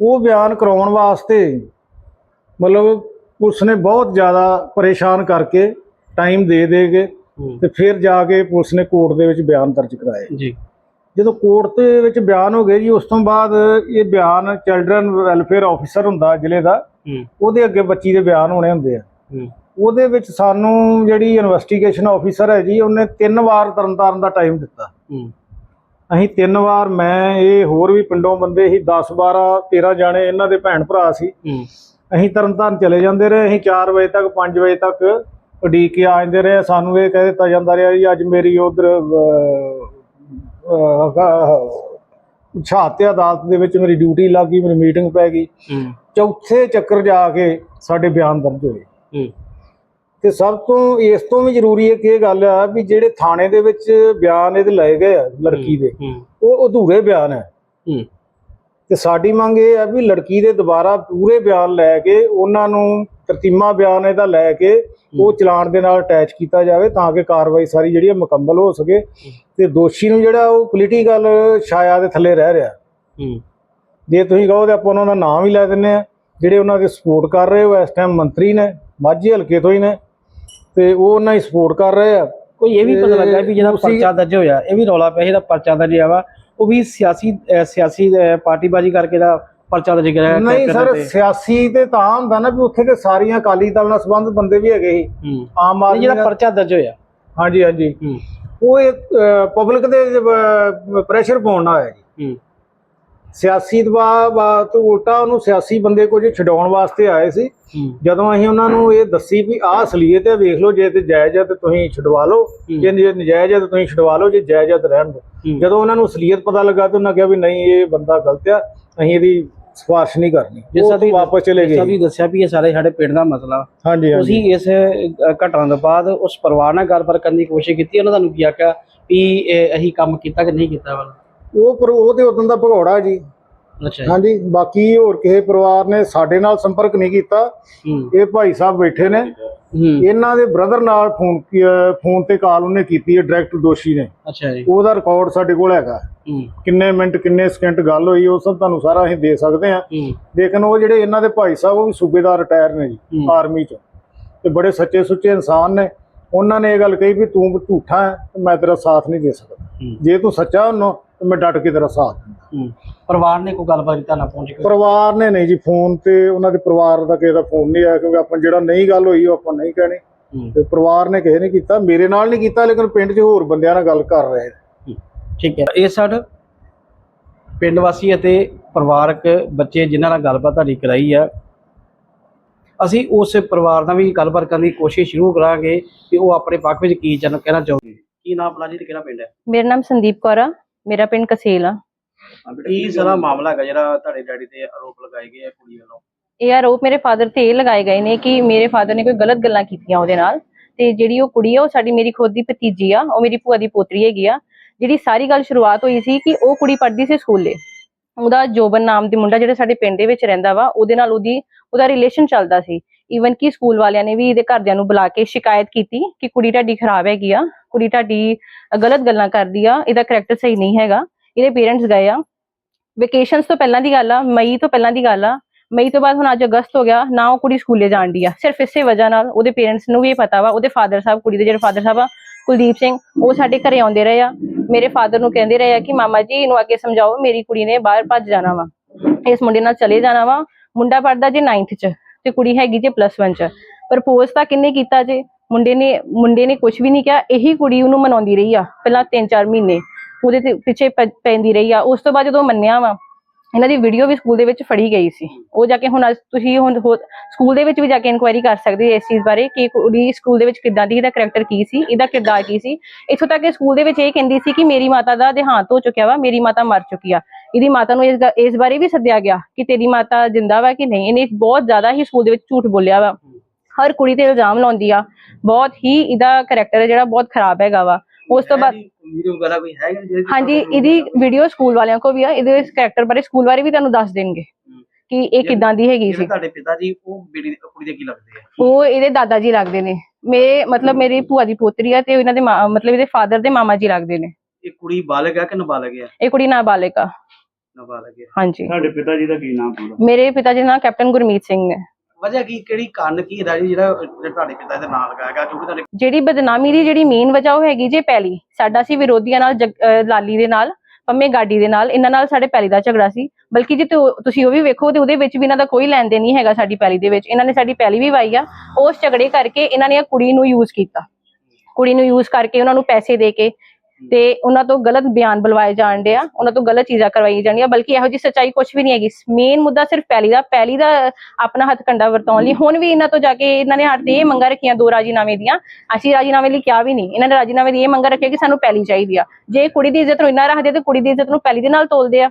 ਉਹ ਬਿਆਨ ਕਰਾਉਣ ਵਾਸਤੇ ਮਤਲਬ ਪੁਲਿਸ ਨੇ ਬਹੁਤ ਜ਼ਿਆਦਾ ਪਰੇਸ਼ਾਨ ਕਰਕੇ ਟਾਈਮ ਦੇ ਦੇ ਕੇ ਤੇ ਫਿਰ ਜਾ ਕੇ ਪੁਲਿਸ ਨੇ ਕੋਰਟ ਦੇ ਵਿੱਚ ਬਿਆਨ ਦਰਜ ਕਰਾਏ। ਜੀ। ਜਦੋਂ ਕੋਰਟ ਦੇ ਵਿੱਚ ਬਿਆਨ ਹੋ ਗਏ ਜੀ ਉਸ ਤੋਂ ਬਾਅਦ ਇਹ ਬਿਆਨ ਚਿਲਡਰਨ ਵੈਲਫੇਅਰ ਆਫੀਸਰ ਹੁੰਦਾ ਜ਼ਿਲ੍ਹੇ ਦਾ ਉਹਦੇ ਅੱਗੇ ਬੱਚੀ ਦੇ ਬਿਆਨ ਹੋਣੇ ਹੁੰਦੇ ਆ। ਉਹਦੇ ਵਿੱਚ ਸਾਨੂੰ ਜਿਹੜੀ ਇਨਵੈਸਟੀਗੇਸ਼ਨ ਆਫੀਸਰ ਹੈ ਜੀ ਉਹਨੇ ਤਿੰਨ ਵਾਰ ਤਰਨਤਾਰਨ ਦਾ ਟਾਈਮ ਦਿੱਤਾ। ਅਸੀਂ ਤਿੰਨ ਵਾਰ ਮੈਂ ਇਹ ਹੋਰ ਵੀ ਪਿੰਡੋਂ ਬੰਦੇ ਸੀ 10 12 13 ਜਾਣੇ ਇਹਨਾਂ ਦੇ ਭੈਣ ਭਰਾ ਸੀ। ਅਸੀਂ ਤਰਨਤਾਰਨ ਚਲੇ ਜਾਂਦੇ ਰਹੇ ਅਸੀਂ 4 ਵਜੇ ਤੱਕ 5 ਵਜੇ ਤੱਕ ਉਡੀਕ ਕੇ ਆ ਜਾਂਦੇ ਰਹੇ। ਸਾਨੂੰ ਇਹ ਕਹਿ ਦਿੱਤਾ ਜਾਂਦਾ ਰਿਹਾ ਜੀ ਅੱਜ ਮੇਰੀ ਉਧਰ ਛਾਤੇ ਅਦਾਲਤ ਦੇ ਵਿੱਚ ਮੇਰੀ ਡਿਊਟੀ ਲੱਗ ਗਈ ਮੇਰੀ ਮੀਟਿੰਗ ਪੈ ਗਈ। ਚੌਥੇ ਚੱਕਰ ਜਾ ਕੇ ਸਾਡੇ ਬਿਆਨ ਦਰਜ ਹੋਏ। ਤੇ ਸਭ ਤੋਂ ਇਸ ਤੋਂ ਵੀ ਜ਼ਰੂਰੀ ਹੈ ਕਿ ਇਹ ਗੱਲ ਆ ਵੀ ਜਿਹੜੇ ਥਾਣੇ ਦੇ ਵਿੱਚ ਬਿਆਨ ਇਹਦੇ ਲਏ ਗਏ ਆ ਲੜਕੀ ਦੇ ਉਹ ਅਧੂਰੇ ਬਿਆਨ ਹੈ। ਤੇ ਸਾਡੀ ਮੰਗ ਇਹ ਹੈ ਵੀ ਲੜਕੀ ਦੇ ਦੁਬਾਰਾ ਪੂਰੇ ਬਿਆਨ ਲੈ ਕੇ ਉਹਨਾਂ ਨੂੰ ਤਰਤੀਮਾ ਬਿਆਨ ਇਹਦਾ ਲੈ ਕੇ ਉਹ ਚਲਾਨ ਦੇ ਨਾਲ ਅਟੈਚ ਕੀਤਾ ਜਾਵੇ ਤਾਂ ਕਿ ਕਾਰਵਾਈ ਸਾਰੀ ਜਿਹੜੀ ਹੈ ਮੁਕੰਮਲ ਹੋ ਸਕੇ। ਤੇ ਦੋਸ਼ੀ ਨੂੰ ਜਿਹੜਾ ਉਹ ਪੋਲੀਟੀਕਲ ਛਾਇਆ ਦੇ ਥੱਲੇ ਰਹਿ ਰਿਹਾ। ਹੂੰ। ਜੇ ਤੁਸੀਂ ਕਹੋ ਤੇ ਆਪਾਂ ਉਹਨਾਂ ਦਾ ਨਾਮ ਹੀ ਲੈ ਦਿੰਨੇ ਆ। ਜਿਹੜੇ ਉਹਨਾਂ ਦੇ ਸਪੋਰਟ ਕਰ ਰਹੇ ਉਹ ਇਸ ਟਾਈਮ ਮੰਤਰੀ ਨੇ ਮਾਝੀ ਹਲਕੇ ਤੋਂ ਹੀ ਨੇ। ਤੇ ਉਹ ਉਹਨਾਂ ਹੀ ਸਪੋਰਟ ਕਰ ਰਹੇ ਆ। ਕੋਈ ਇਹ ਵੀ ਪਤਾ ਲੱਗਾ ਵੀ ਜਿਹੜਾ ਪਰਚਾ ਦਰਜ ਹੋਇਆ ਇਹ ਵੀ ਰੌਲਾ ਪਿਆ ਜਿਹੜਾ ਪਰਚਾ ਦਰਜ ਹੋਇਆ ਵਾ। ਉਹ ਵੀ ਸਿਆਸੀ ਸਿਆਸੀ ਪਾਰਟੀਬਾਜ਼ੀ ਕਰਕੇ ਦਾ ਪਰਚਾ ਦਰਜ ਕਰਿਆ ਨਹੀਂ ਸਰ ਸਿਆਸੀ ਤੇ ਤਾਂ ਹੁੰਦਾ ਨਾ ਵੀ ਉੱਥੇ ਤੇ ਸਾਰੀਆਂ ਅਕਾਲੀ ਦਲ ਨਾਲ ਸੰਬੰਧ ਬੰਦੇ ਵੀ ਹੈਗੇ ਸੀ। ਆਮ ਆਦਮੀ ਜਿਹੜਾ ਪਰਚਾ ਦਰਜ ਹੋਇਆ। ਹਾਂਜੀ ਹਾਂਜੀ। ਉਹ ਪਬਲਿਕ ਦੇ ਪ੍ਰੈਸ਼ਰ ਪਾਉਣ ਨਾਲ ਹੋਇਆ ਜੀ। ਸਿਆਸੀ ਦਬਾਅ ਤੋਂ ਉਲਟਾ ਉਹਨੂੰ ਸਿਆਸੀ ਬੰਦੇ ਕੁਝ ਛਡਾਉਣ ਵਾਸਤੇ ਆਏ ਸੀ। ਜਦੋਂ ਅਸੀਂ ਉਹਨਾਂ ਨੂੰ ਇਹ ਦੱਸੀ ਵੀ ਆਹ ਅਸਲੀਅਤ ਹੈ ਵੇਖ ਲਓ ਜੇ ਤੇ ਜਾਇਜ਼ ਹੈ ਤੇ ਤੁਸੀਂ ਛਡਵਾ ਲਓ। ਜੇ ਨਜਾਇਜ਼ ਹੈ ਤੇ ਤੁਸੀਂ ਛਡਵਾ ਲਓ ਜੇ ਜਾਇਜ਼ ਹੈ ਤੇ ਰਹਿਣ ਦਿਓ। ਜਦੋਂ ਉਹਨਾਂ ਨੂੰ ਅਸਲੀਅਤ ਪਤਾ ਲੱਗਾ ਤੇ ਉਹਨਾਂ ਕਿਹਾ ਵੀ ਨਹੀਂ ਇਹ ਬੰਦਾ ਗਲਤ ਆ ਅਸੀਂ ਇਹਦੀ ਸਿਫਾਰਿਸ਼ ਨਹੀਂ ਕਰਨੀ। ਜਿਸ ਉਹ ਵਾਪਸ ਚਲੇ ਗਏ। ਵੀ ਦੱਸਿਆ ਵੀ ਇਹ ਸਾਰੇ ਸਾਡੇ ਪਿੰਡ ਦਾ ਮਸਲਾ। ਹਾਂਜੀ ਤੁਸੀਂ ਇਸ ਘਟਨਾ ਤੋਂ ਬਾਅਦ ਉਸ ਪਰਿਵਾਰ ਨਾਲ ਗੱਲਬਾਤ ਕਰਨ ਦੀ ਕੋਸ਼ਿਸ਼ ਕੀਤੀ ਉਹਨਾਂ ਤੁਹਾਨੂੰ ਕੀ ਆਖਿਆ ਵੀ ਅਸੀਂ ਕੰਮ ਕੀਤਾ ਕਿ ਨਹੀਂ ਕੀਤਾ ਵਾਲਾ? ਉਹ ਪਰ ਉਹ ਤੇ ਉਦੋਂ ਦਾ ਭਗੌੜਾ ਜੀ। ਅੱਛਾ ਜੀ। ਹਾਂਜੀ ਬਾਕੀ ਹੋਰ ਕਿਸੇ ਪਰਿਵਾਰ ਨੇ ਸਾਡੇ ਨਾਲ ਸੰਪਰਕ ਨਹੀਂ ਕੀਤਾ। ਹੂੰ। ਇਹ ਭਾਈ ਸਾਹਿਬ ਬੈਠੇ ਨੇ। ਹੂੰ। ਇਹਨਾਂ ਦੇ ਬ੍ਰਦਰ ਨਾਲ ਫੋਨ ਕੀ- ਅਹ ਫੋਨ ਤੇ ਕਾਲ ਉਹਨੇ ਕੀਤੀ ਹੈ ਡਾਇਰੈਕਟ ਦੋਸ਼ੀ ਨੇ। ਅੱਛਾ ਜੀ। ਉਹਦਾ ਰਿਕਾਰਡ ਸਾਡੇ ਕੋਲ ਹੈਗਾ। ਹੂੰ। ਕਿੰਨੇ ਮਿੰਟ ਕਿੰਨੇ ਸਕਿੰਟ ਗੱਲ ਹੋਈ ਉਹ ਸਭ ਤੁਹਾਨੂੰ ਸਾਰਾ ਅਸੀਂ ਦੇ ਸਕਦੇ ਹਾਂ। ਹੂੰ। ਲੇਕਿਨ ਉਹ ਜਿਹੜੇ ਇਹਨਾਂ ਦੇ ਭਾਈ ਸਾਹਿਬ ਉਹ ਵੀ ਸੂਬੇਦਾਰ ਰਿਟਾਇਰ ਨੇ ਜੀ ਹੂੰ। ਆਰਮੀ ਚ। ਤੇ ਬੜੇ ਸੱਚੇ ਸੁੱਚੇ ਇਨਸਾਨ ਨੇ। ਉਹਨਾਂ ਨੇ ਇਹ ਗੱਲ ਕਹੀ ਵੀ ਤੂੰ ਝੂਠਾ ਹੈ ਤੇ ਮੈਂ ਤੇਰਾ ਸਾਥ ਨਹੀਂ ਦੇ ਸਕਦਾ। ਹੂੰ। ਜੇ ਤੂੰ ਸੱਚਾ ਹੁੰਨਾ ਤੇ ਮੈਂ ਡਟ ਕੇ ਤੇਰਾ ਸਾਥ ਦਿੰਦਾ। ਹੂੰ। ਪਰਿਵਾਰ ਨੇ ਕੋਈ ਗੱਲਬਾਤ ਕੀਤਾ ਨਾ ਪਹੁੰਚ ਪਰਿਵਾਰ ਨੇ ਨਹੀਂ ਜੀ ਫੋਨ ਤੇ ਉਹਨਾਂ ਦੇ ਪਰਿਵਾਰ ਦਾ ਕਿਸੇ ਦਾ ਫੋਨ ਨਹੀਂ ਆਇਆ ਕਿਉਂਕਿ ਆਪਾਂ ਜਿਹੜਾ ਨਹੀਂ ਗੱਲ ਹੋਈ ਉਹ ਆਪਾਂ ਨਹੀਂ ਕਹਿਣੀ। ਹੂੰ। ਤੇ ਪਰਿਵਾਰ ਨੇ ਕਿਸੇ ਨੇ ਕੀਤਾ ਮੇਰੇ ਨਾਲ ਨਹੀਂ ਕੀਤਾ ਲੇਕਿਨ ਪਿੰਡ 'ਚ ਹੋਰ ਬੰਦਿਆਂ ਨਾਲ ਗੱਲ ਕਰ ਰਹੇ ਨੇ। ਠੀਕ ਹੈ। ਇਹ ਸਾਡ ਪਿੰਡ ਵਾਸੀ ਅਤੇ ਪਰਿਵਾਰਕ ਬੱਚੇ ਜਿਨ੍ਹਾਂ ਨਾਲ ਗੱਲਬਾਤ ਤੁਹਾਡੀ ਕਰਾਈ ਆ ਅਸੀਂ ਉਸ ਪਰਿਵਾਰ ਨਾਲ ਵੀ ਗੱਲਬਾਤ ਕਰਨ ਦੀ ਕੋਸ਼ਿਸ਼ ਸ਼ੁਰੂ ਕਰਾਂਗੇ ਕਿ ਉਹ ਆਪਣੇ ਪੱਖ ਵਿੱਚ ਕੀ ਜਨ ਕਹਿਣਾ ਚਾਹੁੰਦੇ ਕੀ ਨਾਮ ਆਪਣਾ ਜੀ ਤੇ ਕਿਹੜਾ ਪਿੰਡ ਹੈ? ਮੇਰਾ ਨਾਮ ਸੰਦੀਪ ਕੌਰ ਆ। ਮੇਰਾ ਪਿੰਡ ਕਸੇਲ ਆ। ਕੀ ਸਾਰਾ ਮਾਮਲਾ ਹੈਗਾ ਜਿਹੜਾ ਤੁਹਾਡੇ ਡੈਡੀ ਤੇ ਆਰੋਪ ਲਗਾਏ ਗਏ ਆ ਕੁੜੀ ਵੱਲੋਂ? ਇਹ ਆਰੋਪ ਮੇਰੇ ਫਾਦਰ ਤੇ ਇਹ ਲਗਾਏ ਗਏ ਨੇ ਕਿ ਮੇਰੇ ਫਾਦਰ ਨੇ ਕੋਈ ਗਲਤ ਗੱਲਾਂ ਕੀਤੀਆਂ ਉਹਦੇ ਨਾਲ ਤੇ ਜਿਹੜੀ ਉਹ ਕੁੜੀ ਆ ਉਹ ਸਾਡੀ ਮੇਰੀ ਖੁਦ ਦੀ ਭਤੀਜੀ ਆ ਉਹ ਮੇਰੀ ਭੂਆ ਦੀ ਪੋਤਰੀ ਹੈਗੀ ਆ। ਜਿਹੜੀ ਸਾਰੀ ਗੱਲ ਸ਼ੁਰੂਆਤ ਹੋਈ ਸੀ ਕਿ ਉਹ ਕੁੜੀ ਪੜ੍ਹਦੀ ਸੀ ਸਕੂਲੇ। ਉਹਦਾ ਜੋਬਨ ਨਾਮ ਦੇ ਮੁੰਡਾ ਜਿਹੜਾ ਸਾਡੇ ਪਿੰਡ ਦੇ ਵਿੱਚ ਰਹਿੰਦਾ ਵਾ ਉਹਦੇ ਨਾਲ ਉਹਦੀ ਉਹਦਾ ਰਿਲੇਸ਼ਨ ਚੱਲਦਾ ਸੀ। ਈਵਨ ਕਿ ਸਕੂਲ ਵਾਲਿਆਂ ਨੇ ਵੀ ਇਹਦੇ ਘਰਦਿਆਂ ਨੂੰ ਬੁਲਾ ਕੇ ਸ਼ਿਕਾਇਤ ਕੀਤੀ ਕਿ ਕੁੜੀ ਤੁਹਾਡੀ ਖਰਾਬ ਹੈਗੀ ਆ, ਕੁੜੀ ਤੁਹਾਡੀ ਗਲਤ ਗੱਲਾਂ ਕਰਦੀ ਆ, ਇਹਦਾ ਕਰੈਕਟਰ ਸਹੀ ਨਹੀਂ ਹੈਗਾ। ਇਹਦੇ ਪੇਰੈਂਟਸ ਗਏ ਆ। ਵੈਕੇਸ਼ਨਸ ਤੋਂ ਪਹਿਲਾਂ ਦੀ ਗੱਲ ਆ, ਮਈ ਤੋਂ ਪਹਿਲਾਂ ਦੀ ਗੱਲ ਆ। ਮਈ ਤੋਂ ਬਾਅਦ ਹੁਣ ਅੱਜ ਅਗਸਤ ਹੋ ਗਿਆ, ਨਾ ਉਹ ਕੁੜੀ ਸਕੂਲੇ ਜਾਣ ਦੀ ਆ। ਸਿਰਫ ਇਸੇ ਵਜ੍ਹਾ ਨਾਲ ਉਹਦੇ ਪੇਰੈਂਟਸ ਨੂੰ ਵੀ ਇਹ ਪਤਾ ਵਾ, ਉਹਦੇ ਫਾਦਰ ਸਾਹਿਬ, ਕੁੜੀ ਦੇ ਜਿਹੜੇ ਫਾਦਰ ਸਾਹਿਬ ਆ, ਕੁਲਦੀਪ ਸਿੰਘ, ਉਹ ਸਾਡੇ ਘਰੇ ਆਉਂਦੇ ਰਹੇ ਆ। ਮੇਰੇ ਫਾਦਰ ਨੂੰ ਕਹਿੰਦੇ ਰਹੇ ਆ ਕਿ ਮਾਮਾ ਜੀ, ਇਹਨੂੰ ਅੱਗੇ ਸਮਝਾਓ, ਮੇਰੀ ਕੁੜੀ ਨੇ ਬਾਹਰ ਭੱਜ ਜਾਣਾ ਵਾ। ਇਸ ਮੁੰਡੇ ਨਾਲ ਚਲੇ ਜਾਣਾ ਵਾ। ਮੁੰਡਾ ਪੜਦਾ ਜੇ 9th ਚ। ਤੇ ਕੁੜੀ ਹੈਗੀ ਜੇ ਪਲੱਸ 1 ਚ। ਪ੍ਰਪੋਜ਼ ਤਾਂ ਕਿੰਨੇ ਕੀਤਾ ਜੇ? ਮੁੰਡੇ ਨੇ ਮੁੰਡੇ ਨੇ ਕੁਝ ਵੀ ਨਹੀਂ ਕਿਹਾ, ਇਹੀ ਕੁੜੀ ਉਹਨੂੰ ਮਨਾਉਂਦੀ ਰਹੀ ਆ ਪਹਿਲਾਂ 3-4 ਮਹੀਨੇ। ਉਹਦੇ ਤੇ ਪਿੱਛੇ ਪੈਂਦੀ ਰਹੀ ਆ। ਉਸ ਤੋਂ ਬਾਅਦ ਜਦੋਂ ਮੰਨਿਆ ਵਾ, ਇਹਨਾਂ ਦੀ ਵੀਡੀਓ ਵੀ ਸਕੂਲ ਦੇ ਵਿੱਚ ਫੜੀ ਗਈ ਸੀ। ਉਹ ਜਾ ਕੇ ਹੁਣ ਅੱਜ ਤੁਸੀਂ ਹੁਣ ਸਕੂਲ ਦੇ ਵਿੱਚ ਵੀ ਜਾ ਕੇ ਇਨਕੁਆਇਰੀ ਕਰ ਸਕਦੇ ਹੋ ਇਸ ਚੀਜ਼ ਬਾਰੇ ਕਿ ਕੁੜੀ ਸਕੂਲ ਦੇ ਵਿੱਚ ਕਿੱਦਾਂ ਦੀ, ਇਹਦਾ ਕਰੈਕਟਰ ਕੀ ਸੀ, ਇਹਦਾ ਕਿਰਦਾਰ ਕੀ ਸੀ। ਇਥੋਂ ਤੱਕ ਕਿ ਸਕੂਲ ਦੇ ਵਿੱਚ ਇਹ ਕਹਿੰਦੀ ਸੀ ਕਿ ਮੇਰੀ ਮਾਤਾ ਦਾ ਦੇਹਾਂਤ ਹੋ ਚੁੱਕਿਆ ਵਾ, ਮੇਰੀ ਮਾਤਾ ਮਰ ਚੁੱਕੀ ਆ। ਇਹਦੀ ਮਾਤਾ ਨੂੰ ਇਸ ਬਾਰੇ ਵੀ ਸੱਦਿਆ ਗਿਆ ਕਿ ਤੇਰੀ ਮਾਤਾ ਜਿੰਦਾ ਵਾ ਕਿ ਨਹੀਂ? ਇਹਨੇ ਬਹੁਤ ਜ਼ਿਆਦਾ ਹੀ ਸਕੂਲ ਦੇ ਵਿੱਚ ਝੂਠ ਬੋਲਿਆ ਵਾ। ਹਰ ਕੁੜੀ ਤੇ ਇਲਜ਼ਾਮ ਲਾਉਂਦੀ ਆ। ਬਹੁਤ ਹੀ ਇਹਦਾ ਕਰੈਕਟਰ ਜਿਹੜਾ ਬਹੁਤ ਖਰਾਬ ਹੈਗਾ ਵਾ। ਉਸ ਤੋਂ ਬਾਅਦ ਹਾਂਜੀ ਇਹਦੀ ਵੀਡੀਓ ਸਕੂਲ ਵਾਲਿਆਂ ਕੋ ਵੀ ਆ। ਇਹਦੇ ਇਸ ਕਰੈਕਟਰ ਬਾਰੇ ਸਕੂਲ ਵਾਲੇ ਵੀ ਤੁਹਾਨੂੰ ਦੱਸ ਦੇਣਗੇ ਕਿ ਇਹ ਕਿਦਾਂ ਦੀ ਹੈਗੀ ਸੀ। ਤੁਹਾਡੇ ਪਿਤਾ ਜੀ ਉਹ ਬੇਟੀ ਕੁੜੀ ਦੇ ਕੀ ਲੱਗਦੇ ਆ? ਉਹ ਇਹਦੇ ਦਾਦਾ ਜੀ ਲੱਗਦੇ ਨੇ। ਮੇਰੇ ਮਤਲਬ ਮੇਰੀ ਭੂਆ ਦੀ ਪੋਤਰੀ ਆ ਤੇ ਇਹਨਾਂ ਦੇ ਮਾ- ਮਤਲਬ ਇਹਦੇ ਫਾਦਰ ਦੇ ਮਾਮਾ ਜੀ ਲੱਗਦੇ ਨੇ। ਇਹ ਕੁੜੀ ਬਾਲਗ ਹੈ ਕਿ ਨਾਬਾਲਗ ਹੈ ਇਹ ਕੁੜੀ ਨਾਬਾਲਿਗ ਆ। ਨਾਬਾਲਗ ਹੈ ਹਾਂਜੀ। ਤੁਹਾਡੇ ਪਿਤਾ ਜੀ ਦਾ ਕੀ ਨਾਮ ਪੂਰਾ? ਮੇਰੇ ਪਿਤਾ ਜੀ ਦਾ ਨਾਮ ਕੈਪਟਨ ਗੁਰਮੀਤ ਸਿੰਘ ਹੈ। ਵਜ੍ਹਾ ਕੀ ਕਿਹੜੀ ਕਾਰਨ ਕੀ ਹੈ ਜੀ ਜਿਹੜਾ ਜਿਹੜਾ ਤੁਹਾਡੇ ਪਿਤਾ ਦੇ ਨਾਲ ਲਗਾਇਆ ਗਿਆ? ਕਿਉਂਕਿ ਤੁਹਾਡੇ ਜਿਹੜੀ ਬਦਨਾਮੀ ਦੀ ਜਿਹੜੀ ਮੇਨ ਵਜ੍ਹਾ ਉਹ ਹੈਗੀ ਜੇ ਪੈਲੀ। ਸਾਡਾ ਸੀ ਵਿਰੋਧੀਆਂ ਨਾਲ ਜਗ- ਅਹ ਲਾਲੀ ਦੇ ਨਾਲ ਪੰਮੇ ਗਾਡੀ ਦੇ ਨਾਲ ਇਹਨਾਂ ਨਾਲ ਸਾਡੇ ਪੈਲੀ ਦਾ ਝਗੜਾ ਸੀ। ਬਲਕਿ ਜੇ ਤੁ- ਤੁਸੀਂ ਉਹ ਵੀ ਵੇਖੋ ਤੇ ਉਹਦੇ ਵਿੱਚ ਵੀ ਇਹਨਾਂ ਦਾ ਕੋਈ ਲੈਣ ਦੇਣ ਨਹੀਂ ਹੈਗਾ ਸਾਡੀ ਪੈਲੀ ਦੇ ਵਿੱਚ। ਇਹਨਾਂ ਨੇ ਸਾਡੀ ਪੈਲੀ ਵੀ ਵਾਈ ਆ। ਉਸ ਝਗੜੇ ਕਰਕੇ ਇਹਨਾਂ ਨੇ ਇਹ ਕੁੜੀ ਨੂੰ ਯੂਜ਼ ਕੀਤਾ। ਕੁੜੀ ਨੂੰ ਯੂਜ਼ ਕਰਕੇ ਉਹਨਾਂ ਨੂੰ ਪੈਸੇ ਦੇ ਕੇ ਤੇ ਉਹਨਾਂ ਤੋਂ ਗਲਤ ਬਿਆਨ ਬੁਲਵਾਏ ਜਾਣ ਡਿਆ ਉਹਨਾਂ ਤੋਂ ਗਲਤ ਚੀਜ਼ਾਂ ਕਰਵਾਈ ਜਾਣੀਆਂ ਬਲਕਿ ਇਹੋ ਜੀ ਸੱਚਾਈ ਕੁਝ ਵੀ ਨਹੀਂ ਹੈਗੀ। ਮੇਨ ਮੁੱਦਾ ਸਿਰਫ ਪੈਲੀ ਦਾ ਪੈਲੀ ਦਾ ਆਪਣਾ ਹੱਥ ਕੰਡਾ ਵਰਤਾਉਣ ਲਈ। ਹੁਣ ਵੀ ਇਹਨਾਂ ਤੋਂ ਜਾ ਕੇ ਇਹਨਾਂ ਨੇ ਤੇ ਇਹ ਮੰਗਾਂ ਰੱਖੀਆਂ ਦੋ ਰਾਜੀਨਾਮੇ ਦੀਆਂ। ਅਸੀਂ ਰਾਜੀਨਾਮੇ ਲਈ ਕਿਹਾ ਵੀ ਨਹੀਂ। ਇਹਨਾਂ ਨੇ ਰਾਜੀਨਾਮੇ ਦੀ ਇਹ ਮੰਗਾਂ ਰੱਖਿਆ ਕਿ ਸਾਨੂੰ ਪੈਲੀ ਚਾਹੀਦੀ ਆ। ਜੇ ਕੁੜੀ ਦੀ ਇੱਜ਼ਤ ਨੂੰ ਇੰਨਾ ਰੱਖਦੇ ਤੇ ਕੁੜੀ ਦੀ ਇੱਜ਼ਤ ਨੂੰ ਪੈਲੀ ਦੇ ਨਾਲ ਤੋਲਦੇ ਆ।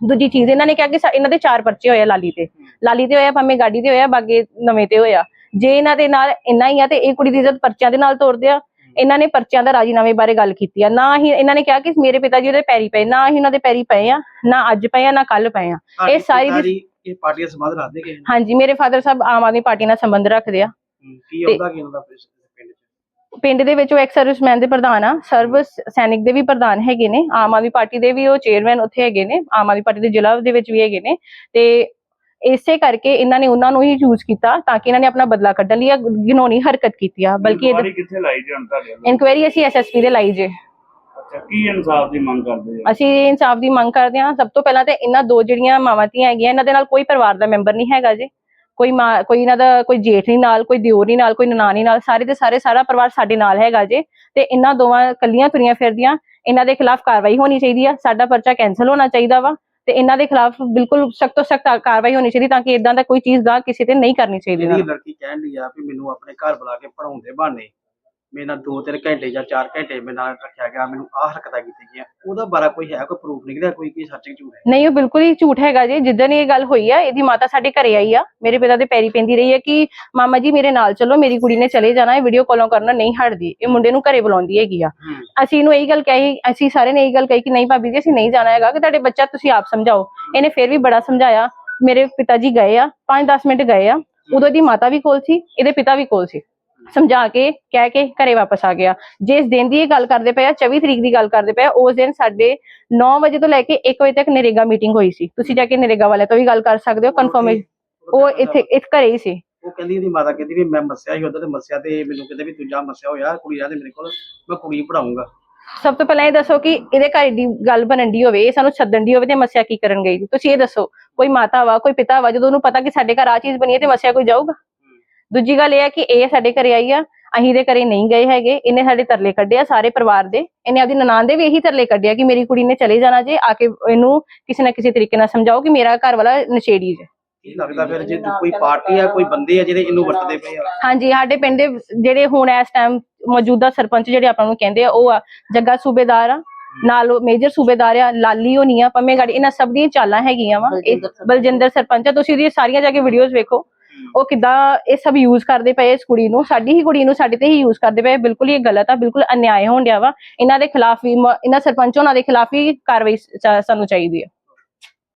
ਦੂਜੀ ਚੀਜ਼ ਇਹਨਾਂ ਨੇ ਕਿਹਾ ਕਿ ਇਹਨਾਂ ਦੇ ਚਾਰ ਪਰਚੇ ਹੋਏ ਆ ਲਾਲੀ ਤੇ। ਲਾਲੀ ਤੇ ਹੋਇਆ ਭਾਵੇਂ ਗਾਡੀ ਤੇ ਹੋਇਆ ਬਾਗੇ ਨਵੇਂ ਤੇ ਹੋਇਆ ਜੇ ਇਹਨਾਂ ਦੇ ਨਾਲ ਇੰਨਾ ਹੀ ਆ ਤੇ ਇਹ ਕੁੜੀ ਦੀ ਇੱਜ਼ਤ ਪਰਚਿਆਂ ਦੇ ਨਾਲ ਤੋੜਦੇ ਆ। ਇਹਨਾਂ ਨੇ ਪਰਚਿਆਂ ਦਾ ਰਾਜੀਨਾਮੇ ਬਾਰੇ ਗੱਲ ਕੀਤੀ ਆ। ਨਾ ਹੀ ਇਹਨਾਂ ਨੇ ਕਿਹਾ ਕਿ ਮੇਰੇ ਪਿਤਾ ਜੀ ਉਹਦੇ ਪੈਰੀ ਪਏ ਨਾ ਹੀ ਉਹਨਾਂ ਦੇ ਪੈਰੀ ਪਏ ਆ ਨਾ ਅੱਜ ਪਏ ਆ ਨਾ ਕੱਲ ਪਏ ਆ। ਇਹ ਸਾਰੀ ਪਿਤਾ ਦੀ- ਜੀ ਕਿ ਪਾਰਟੀ ਦੇ ਸੰਬੰਧ ਰੱਖਦੇ ਕਿ ਹਾਂਜੀ ਮੇਰੇ ਫਾਦਰ ਸਾਹਿਬ ਆਮ ਆਦਮੀ ਪਾਰਟੀ ਨਾਲ ਸੰਬੰਧ ਰੱਖਦੇ ਆ। ਕੀ ਆਉਂਦਾ ਕੀ ਹੁੰਦਾ ਪਿੰਡ 'ਚ ਪਿੰਡ ਦੇ ਵਿੱਚ ਉਹ ਐਕਸ ਸਰਵਿਸਮੈਨ ਦੇ ਪ੍ਰਧਾਨ ਆ ਸਰਵ ਸੈਨਿਕ ਦੇ ਵੀ ਪ੍ਰਧਾਨ ਹੈਗੇ ਨੇ ਆਮ ਆਦਮੀ ਪਾਰਟੀ ਦੇ ਵੀ ਉਹ ਚੇਅਰਮੈਨ ਉੱਥੇ ਹੈਗੇ ਨੇ ਆਮ ਆਦਮੀ ਪਾਰਟੀ ਦੇ ਜ਼ਿਲ੍ਹਾ ਦੇ ਵਿੱਚ ਵੀ ਹੈਗੇ ਨੇ। ਤੇ ਇਸੇ ਕਰਕੇ ਇਹਨਾਂ ਨੇ ਉਹਨਾਂ ਨੂੰ ਹੀ ਯੂਜ਼ ਕੀਤਾ ਤਾਂ ਕਿ ਇਹਨਾਂ ਨੇ ਆਪਣਾ ਬਦਲਾ ਕੱਢਣ ਲਈ ਇਹ ਘਿਨੌਣੀ ਹਰਕਤ ਕੀਤੀ ਆ ਬਲਕਿ ਇਨਕੁਆਇਰੀ ਕਿੱਥੇ ਲਾਈ ਜੀ ਹੁਣ ਤੁਹਾਡੇ ਵੱਲੋਂ? ਇਨਕੁਆਇਰੀ ਅਸੀਂ ਐਸਐਸਪੀ ਦੇ ਲਾਈ ਜੇ। ਅੱਛਾ ਕੀ ਇਨਸਾਫ ਦੀ ਮੰਗ ਕਰਦੇ ਆ? ਅਸੀਂ ਇਨਸਾਫ ਦੀ ਮੰਗ ਕਰਦੇ ਹਾਂ। ਸਭ ਤੋਂ ਪਹਿਲਾਂ ਤੇ ਇਹਨਾਂ ਦੋ ਜਿਹੜੀਆਂ ਮਾਵਾਂ ਧੀਆਂ ਹੈਗੀਆਂ ਇਹਨਾਂ ਦੇ ਨਾਲ ਕੋਈ ਪਰਿਵਾਰ ਦਾ ਮੈਂਬਰ ਨਹੀਂ ਹੈਗਾ ਜੀ। ਕੋਈ ਮਾਂ ਕੋਈ ਇਹਨਾਂ ਦਾ ਕੋਈ ਜੇਠ ਨਹੀਂ ਨਾਲ ਕੋਈ ਦਿਓਰ ਨਹੀਂ ਨਾਲ ਕੋਈ ਨਨਾਣੀ ਨਾਲ ਸਾਰੇ ਦੇ ਸਾਰੇ ਸਾਰਾ ਪਰਿਵਾਰ ਸਾਡੇ ਨਾਲ ਹੈਗਾ ਜੇ। ਤੇ ਇਹਨਾਂ ਦੋਵਾਂ ਕੱਲੀਆਂ ਤੁਰੀਆਂ ਫਿਰਦੀਆਂ ਇਹਨਾਂ ਦੇ ਖਿਲਾਫ ਕਾਰਵਾਈ ਹੋਣੀ ਚਾਹੀਦੀ ਆ। ਸਾਡਾ ਪਰਚਾ ਕੈਨਸਲ ਹੋਣਾ ਚਾਹੀਦਾ ਵਾ। ਤੇ ਇਹਨਾਂ ਦੇ ਖਿਲਾਫ ਬਿਲਕੁਲ ਸਖਤ ਤੋਂ ਸਖਤ ਕਾਰਵਾਈ ਹੋਣੀ ਚਾਹੀਦੀ ਤਾਂ ਕਿ ਇਦਾਂ ਦਾ ਕੋਈ ਚੀਜ਼ ਗਾਹ ਕਿਸੇ ਤੇ ਨਹੀਂ ਕਰਨੀ ਚਾਹੀਦੀ ਜਿਹੜੀ ਲੜਕੀ ਕਹਿਣ ਦੀ ਆ ਵੀ ਮੈਨੂੰ ਆਪਣੇ ਘਰ ਬੁਲਾ ਕੇ ਪੜਾਉਂਦੇ ਬਹਾਨੇ ਮੇਰੇ ਨਾਲ 2-3 ਘੰਟੇ ਜਾਂ 4 ਘੰਟੇ ਮੇਰੇ ਨਾਲ ਰੱਖਿਆ ਗਿਆ ਮੈਨੂੰ ਆਹ ਹਰਕਤਾਂ ਕੀਤੀ ਗਈਆਂ। ਉਹਦਾ ਬਾਰੇ ਕੋਈ ਹੈ ਕੋਈ ਪ੍ਰੂਫ ਨਿਕਲਿਆ ਕੋਈ ਕੀ ਸੱਚ ਝੂਠ ਹੈ? ਨਹੀਂ ਉਹ ਬਿਲਕੁਲ ਹੀ ਝੂਠ ਹੈਗਾ ਜੀ। ਜਿੱਦਣ ਇਹ ਗੱਲ ਹੋਈ ਆ ਇਹਦੀ ਮਾਤਾ ਸਾਡੇ ਘਰੇ ਆਈ ਆ। ਮੇਰੇ ਪਿਤਾ ਦੇ ਪੈਰੀ ਪੈਂਦੀ ਰਹੀ ਹੈ ਕਿ ਮਾਮਾ ਜੀ ਮੇਰੇ ਨਾਲ ਚੱਲੋ ਮੇਰੀ ਕੁੜੀ ਨੇ ਚਲੇ ਜਾਣਾ ਹੈ ਵੀਡੀਓ ਕਾਲਾਂ ਕਰਨਾ ਨਹੀਂ ਹਟਦੀ। ਇਹ ਮੁੰਡੇ ਨੂੰ ਘਰੇ ਬੁਲਾਉਂਦੀ ਹੈਗੀ ਆ। ਅਸੀਂ ਇਹਨੂੰ ਇਹੀ ਗੱਲ ਕਹੀ ਅਸੀਂ ਸਾਰੇ ਨੇ ਇਹੀ ਗੱਲ ਕਹੀ ਕਿ ਨਹੀਂ ਭਾਬੀ ਜੀ ਅਸੀਂ ਨਹੀਂ ਜਾਣਾ ਹੈਗਾ ਕਿ ਤੁਹਾਡੇ ਬੱਚਾ ਤੁਸੀਂ ਆਪ ਸਮਝਾਓ। ਇਹਨੇ ਫਿਰ ਵੀ ਬੜਾ ਸਮਝਾਇਆ। ਮੇਰੇ ਪਿਤਾ ਜੀ ਗਏ ਆ 5-10 ਮਿੰਟ ਗਏ ਆ। ਉਦੋਂ ਦੀ ਮਾਤਾ ਵੀ ਕੋਲ ਸੀ ਇਹਦੇ ਪਿਤਾ ਵੀ ਕੋਲ ਸੀ। ਸਮਝਾ ਕੇ ਕਹਿ ਕੇ ਘਰੇ ਵਾਪਸ ਆ ਗਿਆ। ਜਿਸ ਦਿਨ ਦੀ ਇਹ ਗੱਲ ਕਰਦੇ ਪਏ ਆ 24 ਤਰੀਕ ਦੀ ਗੱਲ ਕਰਦੇ ਪਏ ਆ ਉਸ ਦਿਨ ਸਾਡੇ 9 ਵਜੇ ਤੋਂ ਲੈ ਕੇ 1 ਵਜੇ ਤੱਕ ਨਰੇਗਾ ਮੀਟਿੰਗ ਹੋਈ ਸੀ। ਤੁਸੀਂ ਜਾ ਕੇ ਨਰੇਗਾ ਵਾਲਿਆਂ ਤੋਂ ਵੀ ਗੱਲ ਕਰ ਸਕਦੇ ਹੋ ਕਨਫਰਮੇਸ਼ਨ ਉਹ ਇੱਥੇ ਇੱਥੇ ਘਰੇ ਹੀ ਸੀ। ਉਹ ਕਹਿੰਦੀ ਇਹਦੀ ਮਾਤਾ ਕਹਿੰਦੀ ਵੀ ਮੈਂ ਮੱਸਿਆ ਹੀ ਉਧਰ ਤੇ ਮੱਸਿਆ ਤੇ ਮੈਨੂੰ ਕਹਿੰਦੇ ਵੀ ਤੂੰ ਜਾ ਮੱਸਿਆ ਹੋਇਆ ਕੁੜੀ ਆ ਤੇ ਮੇਰੇ ਕੋਲ ਮੈਂ ਕੁੜੀ ਪੜਾਉਂਗਾ ਸਭ ਤੋਂ ਪਹਿਲਾਂ ਇਹ ਦੱਸੋ ਕਿ ਇਹਦੇ ਘਰ ਦੀ ਗੱਲ ਬਣਨ ਦੀ ਹੋਵੇ ਇਹ ਸਾਨੂੰ ਸੱਦਣ ਦੀ ਹੋਵੇ ਤੇ ਮੱਸਿਆ ਕੀ ਕਰਨ ਗਈ। ਤੁਸੀਂ ਇਹ ਦੱਸੋ ਕੋਈ ਮਾਤਾ ਵਾ ਕੋਈ ਪਿਤਾ ਵਾ ਜਦੋਂ ਉਹਨੂੰ ਪਤਾ ਕਿ ਸਾਡੇ ਘਰ ਆ ਚੀਜ਼ ਬਣੀ ਹੈ ਤੇ ਮੱਸਿਆ ਕੋਈ ਜਾਊਗਾ? ਦੂਜੀ ਗੱਲ ਇਹ ਹੈ ਕਿ ਇਹ ਸਾਡੇ ਘਰੇ ਆਈ ਆ ਅਸੀਂ ਦੇ ਘਰੇ ਨਹੀਂ ਗਏ ਹੈਗੇ ਇਹਨੇ ਸਾਡੇ ਤਰਲੇ ਕੱਢੇ ਆ ਸਾਰੇ ਪਰਿਵਾਰ ਦੇ ਇਹਨੇ ਆਪਦੀ ਨਨਾਣ ਦੇ ਵੀ ਇਹੀ ਤਰਲੇ ਕੱਢਿਆ ਕਿ ਮੇਰੀ ਕੁੜੀ ਨੇ ਚਲੇ ਜਾਣਾ ਜੇ ਆ ਕੇ ਇਹਨੂੰ ਕਿਸੇ ਨਾ ਕਿਸੇ ਤਰੀਕੇ ਨਾਲ ਸਮਝਾਓ ਕਿ ਮੇਰਾ ਘਰ ਵਾਲਾ ਨਸ਼ੇੜੀ ਜੇ। ਕੀ ਲੱਗਦਾ ਫਿਰ ਜੇ ਕੋਈ ਪਾਰਟੀ ਆ ਕੋਈ ਬੰਦੇ ਆ ਜਿਹੜੇ ਇਹਨੂੰ ਵਰਤਦੇ ਪਏ ਆ? ਹਾਂਜੀ ਸਾਡੇ ਪਿੰਡ ਦੇ ਜਿਹੜੇ ਹੁਣ ਇਸ ਟਾਈਮ ਮੌਜੂਦਾ ਸਰਪੰਚ ਜਿਹੜੇ ਆਪਾਂ ਨੂੰ ਕਹਿੰਦੇ ਆ ਉਹ ਆ ਜੱਗਾ ਸੂਬੇਦਾਰ ਆ ਨਾਲ ਮੇਜਰ ਸੂਬੇਦਾਰ ਆ ਲਾਲੀ ਹੋਣੀ ਆ ਪੰਮੇ ਗਾੜੀ ਇਹਨਾਂ ਸਭ ਦੀਆਂ ਚਾਲਾਂ ਹੈਗੀਆਂ ਵਾ। ਬਲਜਿੰਦਰ ਸਰਪੰਚ ਆ ਤੁਸੀਂ ਉਹਦੀਆਂ ਸਾਰੀਆਂ ਜਾ ਕੇ ਵੀਡੀਓਜ਼ ਵੇਖੋ। ਉਹ ਕਿਦਾਂ ਇਹ ਸਭ ਯੂਜ਼ ਕਰਦੇ ਪਏ ਇਸ ਕੁੜੀ ਨੂੰ ਸਾਡੀ ਹੀ ਕੁੜੀ ਨੂੰ ਸਾਡੇ ਤੇ ਹੀ ਯੂਜ਼ ਕਰਦੇ ਪਏ। ਬਿਲਕੁਲ ਹੀ ਇਹ ਗਲਤ ਆ ਬਿਲਕੁਲ ਅਨਿਆਏ ਹੋਣ ਡਿਆ ਵਾ। ਇਹਨਾਂ ਦੇ ਖਿਲਾਫ ਵੀ ਇਹਨਾਂ ਸਰਪੰਚ ਉਹਨਾਂ ਦੇ ਖਿਲਾਫ ਹੀ ਕਾਰਵਾਈ ਸਾਨੂੰ ਚਾਹੀਦੀ ਹੈ